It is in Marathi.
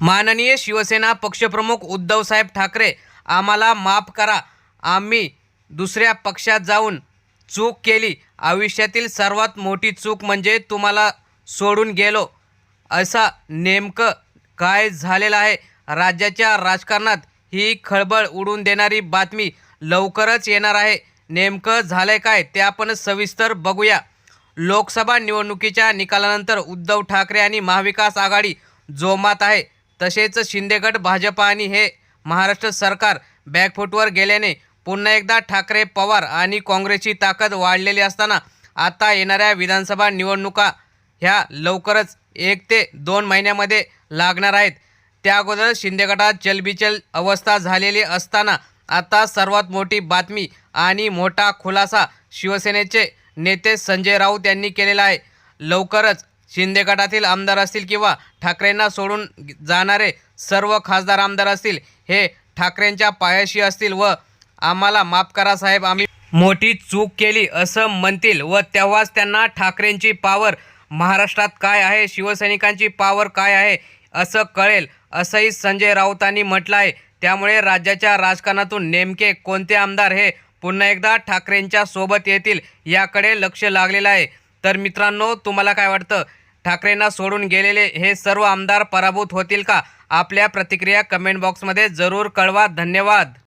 माननीय शिवसेना पक्षप्रमुख उद्धवसाहेब ठाकरे आम्हाला माफ करा. आम्ही दुसऱ्या पक्षात जाऊन चूक केली. आयुष्यातील सर्वात मोठी चूक म्हणजे तुम्हाला सोडून गेलो. असा नेमकं काय झालेलं आहे? राज्याच्या राजकारणात ही खळबळ उडून देणारी बातमी लवकरच येणार आहे. नेमकं झालंय काय ते आपण सविस्तर बघूया. लोकसभा निवडणुकीच्या निकालानंतर उद्धव ठाकरे आणि महाविकास आघाडी जोमात आहे तसेच शिंदेगड भाजप आणि हे महाराष्ट्र सरकार बॅकफूटवर गेल्याने पुन्हा एकदा ठाकरे पवार आणि काँग्रेसची ताकद वाढलेली असताना आता येणाऱ्या विधानसभा निवडणुका ह्या लवकरच एक ते दोन महिन्यामध्ये लागणार आहेत. त्या अगोदर शिंदे गटात चलबिचल अवस्था झालेली असताना आता सर्वात मोठी बातमी आणि मोठा खुलासा शिवसेनेचे नेते संजय राऊत यांनी केलेला आहे. लवकरच शिंदे गटातील आमदार असतील किंवा ठाकरेंना सोडून जाणारे सर्व खासदार आमदार असतील हे ठाकरेंच्या पायाशी असतील व आम्हाला माफ करा साहेब आम्ही मोठी चूक केली असं म्हणतील व तेव्हाच त्यांना ठाकरेंची पावर महाराष्ट्रात काय आहे शिवसैनिकांची पावर काय आहे असं कळेल असंही संजय राऊतांनी म्हटलं आहे त्यामुळे राज्याच्या राजकारणातून नेमके कोणते आमदार हे पुन्हा एकदा ठाकरेंच्या सोबत येतील याकडे लक्ष लागलेलं आहे. तर मित्रांनो तुम्हाला काय वाटतं? ठाकरेंना सोडून गेलेले हे सर्व आमदार पराभूत होतील का? आपल्या प्रतिक्रिया कमेंट बॉक्समध्ये जरूर कळवा. धन्यवाद.